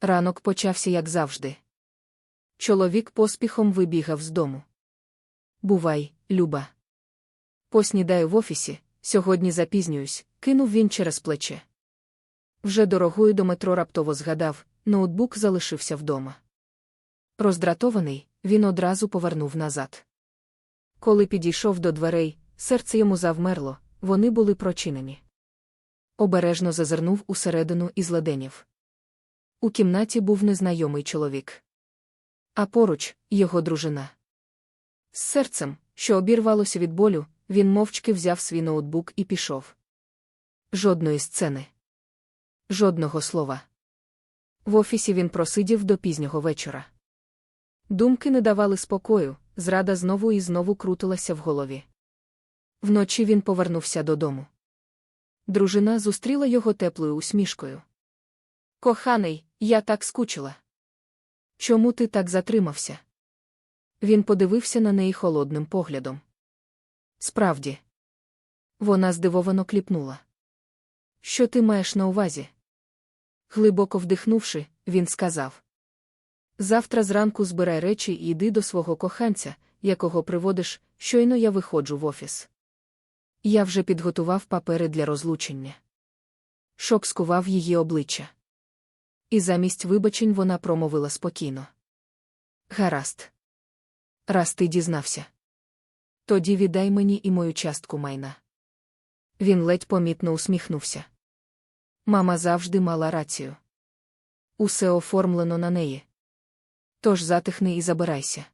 Ранок почався, як завжди. Чоловік поспіхом вибігав з дому. Бувай, Люба. Поснідаю в офісі, сьогодні запізнююсь, кинув він через плече. Вже дорогою до метро раптово згадав, ноутбук залишився вдома. Роздратований, він одразу повернув назад. Коли підійшов до дверей, серце йому завмерло, вони були прочинені. Обережно зазирнув усередину і зледенів. У кімнаті був незнайомий чоловік. А поруч його дружина. З серцем, що обірвалося від болю, він мовчки взяв свій ноутбук і пішов. Жодної сцени. Жодного слова. В офісі він просидів до пізнього вечора. Думки не давали спокою, зрада знову і знову крутилася в голові. Вночі він повернувся додому. Дружина зустріла його теплою усмішкою. Коханий, я так скучила. Чому ти так затримався? Він подивився на неї холодним поглядом. Справді, вона здивовано кліпнула. Що ти маєш на увазі? Глибоко вдихнувши, він сказав. Завтра зранку збирай речі і йди до свого коханця, якого приводиш, щойно я виходжу в офіс. Я вже підготував папери для розлучення. Шок скував її обличчя. І замість вибачень вона промовила спокійно. Гаразд. Раз ти дізнався. Тоді віддай мені і мою частку майна. Він ледь помітно усміхнувся. Мама завжди мала рацію. Усе оформлено на неї. Тож затихни і забирайся.